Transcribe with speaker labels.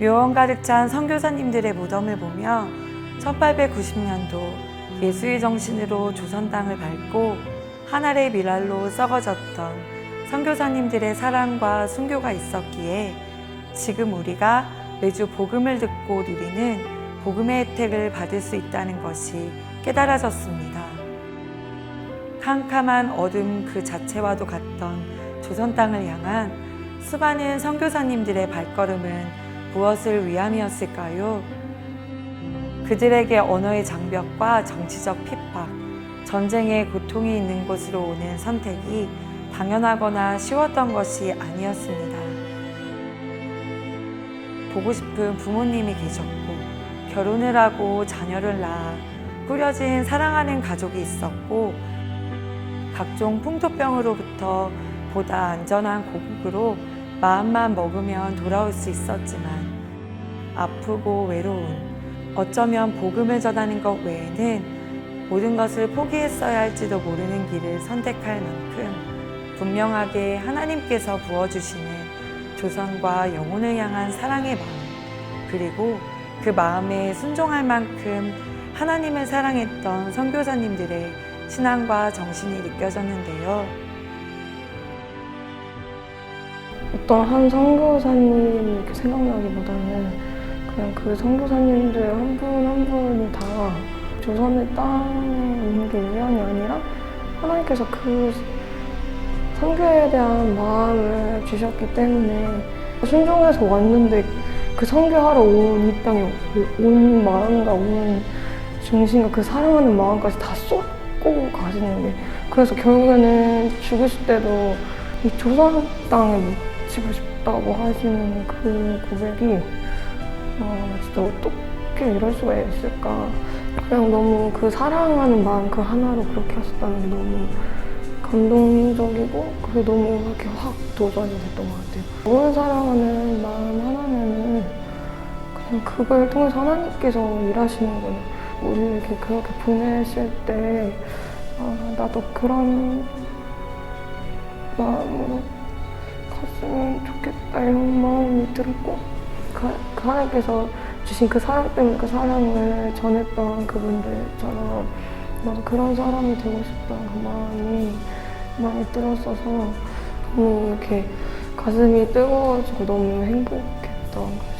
Speaker 1: 묘원 가득 찬 선교사님들의 무덤을 보며 1890년도 예수의 정신으로 조선 땅을 밟고 하늘의 미랄로 썩어졌던 선교사님들의 사랑과 순교가 있었기에 지금 우리가 매주 복음을 듣고 누리는 복음의 혜택을 받을 수 있다는 것이 깨달아졌습니다. 캄캄한 어둠 그 자체와도 같던 조선 땅을 향한 수많은 선교사님들의 발걸음은 무엇을 위함이었을까요? 그들에게 언어의 장벽과 정치적 핍박, 전쟁의 고통이 있는 곳으로 오는 선택이 당연하거나 쉬웠던 것이 아니었습니다. 보고 싶은 부모님이 계셨고, 결혼을 하고 자녀를 낳아 꾸려진 사랑하는 가족이 있었고, 각종 풍토병으로부터 보다 안전한 고국으로 마음만 먹으면 돌아올 수 있었지만 아프고 외로운 어쩌면 복음을 전하는 것 외에는 모든 것을 포기했어야 할지도 모르는 길을 선택할 만큼 분명하게 하나님께서 부어주시는 조선과 영혼을 향한 사랑의 마음 그리고 그 마음에 순종할 만큼 하나님을 사랑했던 선교사님들의 신앙과 정신이 느껴졌는데요.
Speaker 2: 어떤 한 선교사님 생각나기보다는 그냥 그 선교사님들 한 분 한 분이 다 조선의 있는 게 우연이 아니라 하나님께서 그 선교에 대한 마음을 주셨기 때문에 순종해서 왔는데 그 선교하러 온 이 땅에 온 마음과 온 중심과 그 사랑하는 마음까지 다 쏟고 가시는 게 그래서 결국에는 죽으실 때도 이 조선 땅에 묻히고 싶다고 하시는 그 고백이 아 진짜 어떻게 이럴 수가 있을까. 그냥 너무 그 사랑하는 마음 그 하나로 그렇게 하셨다는 게 너무 감동적이고 그게 너무 이렇게 확 도전이 됐던 것 같아요. 영혼 사랑하는 마음 하나면은 그냥 그걸 통해서 하나님께서 일하시는구나 우리를 이렇게 그렇게 보내실 때 아, 나도 그런 마음으로 갔으면 좋겠다 이런 마음이 들었고 그, 그 하나님께서 주신 그 사랑 때문에 그 사랑을 전했던 그분들처럼 나도 그런 사람이 되고 싶다는 그 마음이 많이 들었어서 너무 이렇게 가슴이 뜨거워지고 너무 행복했던 것